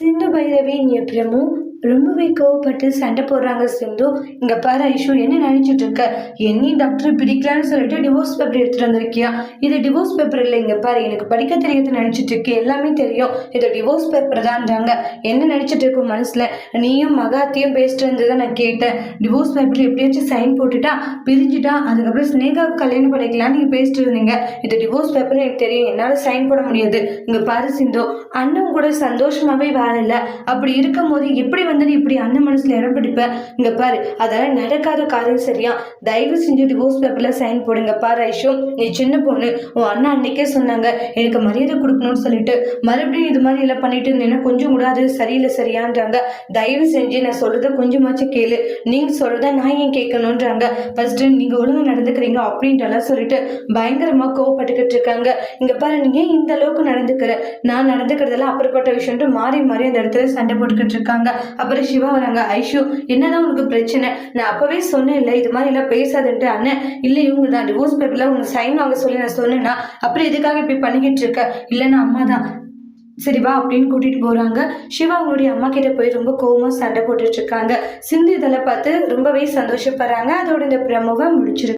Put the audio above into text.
ಸಿಂಧು ಭೈರವಿ ನ್ಯೆ ಪ್ರಮು ரொம்பவே கோவப்பட்டு சண்டை போடுறாங்க சிந்து. இங்க பாரு ஐஷு என்ன நினைச்சிட்டு இருக்க? என்னையும் டாக்டர் பிடிக்கலான்னு சொல்லிட்டு டிவோர்ஸ் பேப்பர் எடுத்துட்டு வந்திருக்கியா? இது டிவோர்ஸ் பேப்பர் இல்லை இங்க பாரு எனக்கு படிக்க தெரியாது நினைச்சிட்டு இருக்கு. எல்லாமே தெரியும். இது டிவோர்ஸ் பேப்பர் தான்றாங்க. என்ன நினைச்சிட்டு இருக்கும் மனசுல? நீயும் மகாத்தையும் பேசிட்டு இருந்ததை நான் கேட்டேன். டிவோர்ஸ் பேப்பர் எப்படியாச்சும் சைன் போட்டுட்டா பிரிஞ்சுட்டா அதுக்கப்புறம் ஸ்னேகா கல்யாணம் பண்ணிக்கலாம்னு நீங்க பேசிட்டு இருந்தீங்க. இது டிவோர்ஸ் பேப்பர் எனக்கு தெரியும். என்னால சைன் போட முடியாது. இங்க பாரு சிந்து. அண்ணன் கூட சந்தோஷமாவே வாழல. அப்படி இருக்கும் போது எப்படி வந்து நீ இப்படி அண்ணன் மனசுல இடம் பிடிப்ப? இங்க பாரு அதெல்லாம் நடக்காத காரியம் சரியா? தயவு செஞ்சு டிவோர்ஸ் பேப்பர்ல சைன் போடுங்க பாரு ஐஷோ. நீ சின்ன பொண்ணு உன் அண்ணா அன்னைக்கே சொன்னாங்க எனக்கு மரியாதை கொடுக்கணும்னு சொல்லிட்டு. மறுபடியும் இது மாதிரி எல்லாம் பண்ணிட்டு இருந்தேன்னா கொஞ்சம் கூட அது சரியில்லை சரியான்றாங்க. தயவு செஞ்சு நான் சொல்றத கொஞ்சமாச்சும் கேளு. நீங்க சொல்றத நான் ஏன் கேட்கணுன்றாங்க ஃபர்ஸ்ட் நீங்க ஒழுங்காக நடந்துக்கிறீங்க அப்படின்றலாம் சொல்லிட்டு பயங்கரமா கோவப்பட்டுக்கிட்டு இருக்காங்க. இங்க பாரு நீ ஏன் இந்த அளவுக்கு நடந்துக்கிற? நான் நடந்துக்கிறதெல்லாம் அப்புறப்பட்ட விஷயம்ட்டு மாறி மாறி அந்த இடத்துல சண்டை போட்டுக்கிட்டு இருக்காங்க. அப்புறம் சிவா வராங்க ஐஷு என்னதான் உனக்கு பிரச்சனை? நான் அப்பவே சொன்னேன் இல்லை இது மாதிரி எல்லாம் பேசாதுன்ட்டு. அண்ணன் இல்லை இவங்க தான் டிவோர்ஸ் பேப்பர்ல உங்க சைன் வாங்க சொல்லி நான் சொன்னேன்னா அப்புறம் எதுக்காக இப்படி பண்ணிக்கிட்டு இருக்க? இல்லைன்னா அம்மா தான். சரி வா அப்படின்னு கூட்டிட்டு போறாங்க. சிவா அவங்களுடைய அம்மா கிட்ட போய் ரொம்ப கோவமாக சண்டை போட்டுட்டு இருக்காங்க. சிந்து இதெல்லாம் பார்த்து ரொம்பவே சந்தோஷப்படுறாங்க. அதோட இந்த பிரமோவை முடிச்சிருக்கு